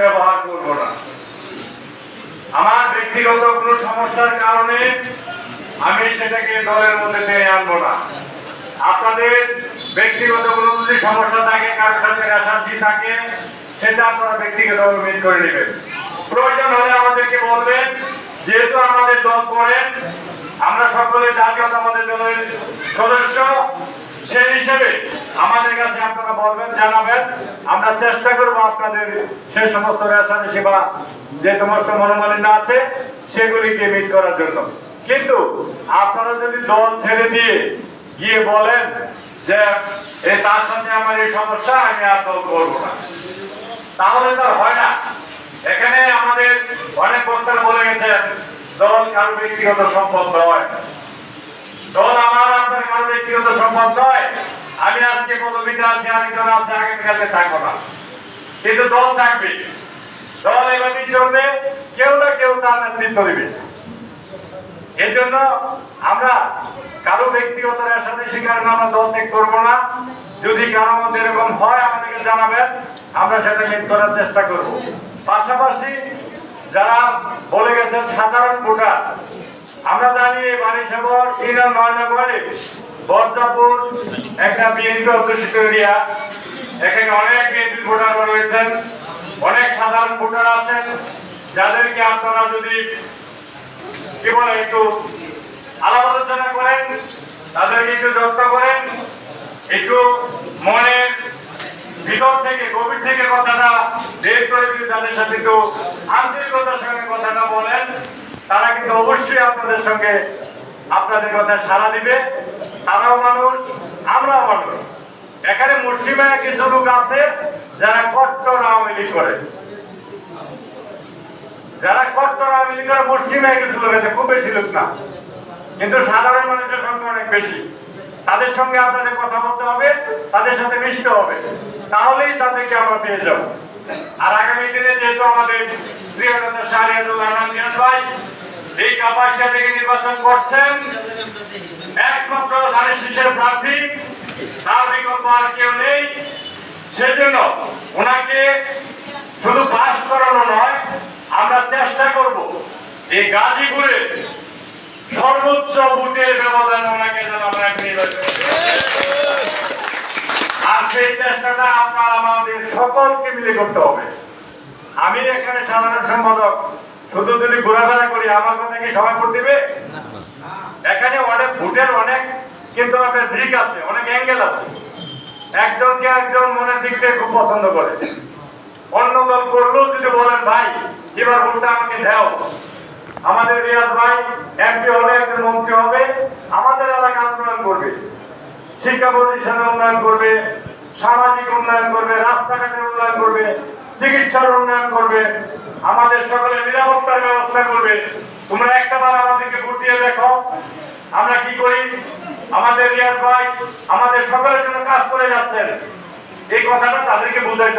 ব্যবহার করব না। আমার ব্যক্তিগত কোনো সমস্যার কারণে আমি সেটাকে দলের মধ্যে টেনে আনব না। আপনাদের ব্যক্তিগত কোনো যদি সমস্যা থাকে কারোর সাথে রেশারেশি থাকে, সেটা আপনারা ব্যক্তিগত মিট করে নেবেন। প্রয়োজন হলে আমাদেরকে বলবেন, যেহেতু আমাদের দল করেন, আমরা সকলে জাতীয়তাবাদের দলের সদস্য, সেই হিসেবে আমাদের বলবেন, জানাবেন। আমরা চেষ্টা করব আপনাদের সেই সমস্ত রেশারেশি বা যে সমস্ত মনোমালিন্য আছে, সেগুলিকে মিট করার জন্য। কিন্তু আপনারা যদি দল ছেড়ে দিয়ে গিয়ে বলেন যে এই তার সাথে আমার এই সমস্যা, আমি আর দল করব না। তাহলে তো হয় না। এখানে আমাদের অনেক বক্তারা বলে গেছেন, দল কারও ব্যক্তিগত সম্পদ নয়। দল আমার আপনার কারও ব্যক্তিগত সম্পদ নয়। আমি আজকে পদবিতে আছি, আরেকজন আছে আগামীকালকে থাকব না। কিন্তু দল থাকবে। দল এভাবেই চলবে কেউ না কেউ তার নেতৃত্ব দিবে। এজন্য আমরা কারও ব্যক্তিগত রেশনের কারণে আমরা দল ত্যাগ করব না। যদি কারও মধ্যে এরকম হয়, আমাদেরকে জানাবেন। আমরা সেটা মিট করার চেষ্টা করব। পাশাপাশি যারা বলে গেছেন সাধারণ ভোটার, আমরা জানি এই বারিসাগর ইনার নয়নগরে বর্জাপুর একটা বিএনপি অধ্যুষিত এরিয়া। এখানে অনেক বিএনপি ভোটার রয়েছেন, অনেক সাধারণ ভোটার আছেন। যাদেরকে আপনারা যদি, কি বলে, একটু আলাপ আলোচনা করেন, তাদেরকে একটু যত্ন করেন, একটু মনের ভিতর থেকে, গভীর থেকে কথাটা বের করে যদি তাদের সাথে একটু আন্তরিকতার সঙ্গে কথাটা বলেন, তারা কিন্তু অবশ্যই আপনাদের সঙ্গে আপনাদের কথা সাড়া দিবে। তারাও মানুষ, আমরাও মানুষ। এখানে মুসলিমা কিছু লোক আছে যারা কট্টর আওয়ামী লীগ করে। যারা কট্টর আওয়ামী লীগের পশ্চিমে কিছু লোক আছে, খুব বেশি লোক না। কিন্তু সাধারণ মানুষের সংখ্যা অনেক বেশি। তাদের সঙ্গে আপনাদের কথা বলতে হবে, তাদের সাথে মিশতে হবে। তাহলেই তাদেরকে আমরা পেয়ে যাব। আর আগামী দিনে যেহেতু আমাদের প্রিয় শাহরিয়াজুল্লাহ ভাই এই কাপাসিয়া থেকে নির্বাচন করছেন একমাত্র ওনাকে শুধু পাস করানো নয়, আমরা চেষ্টা করব এই গাজীপুরে সর্বোচ্চ ভোটের ব্যবধান ওনাকে যেন আমরা আর চেষ্টাটা আপনার আমাদের সকলকে মিলে করতে হবে। আমি এখানে সাধারণ সম্পাদক শুধু যদি ঘোরাফেরা করি আমার কথা কি সবাই ভোট দিবে? এখানে অনেক ভোটের অনেক কিন্তু আপনার দিক আছে অনেক অ্যাঙ্গেল আছে। একজনকে একজন মনের দিক থেকে খুব পছন্দ করে। অন্য দল করলেও যদি বলেন ভাই এবার ভোটটা আমাকে দাও। আমাদের রিয়াজ ভাই এমপি হলে একজন মন্ত্রী হবে আমাদের এলাকা উন্নয়ন করবে। শিক্ষা প্রতিষ্ঠানের উন্নয়ন করবে সামাজিক উন্নয়ন করবে রাস্তাঘাটের উন্নয়ন করবে। চিকিৎসার উন্নয়ন করবে, আমাদের সকলে নিরাপত্তার ব্যবস্থা করবে। তোমরা একটা বার আমাদেরকে ভোট দিয়ে দেখো, আমরা কি করি? আমাদের রিয়াজ ভাই আমাদের সকলের জন্য কাজ করে যাচ্ছেন। এই কথাটা তাদেরকে বুঝাইতে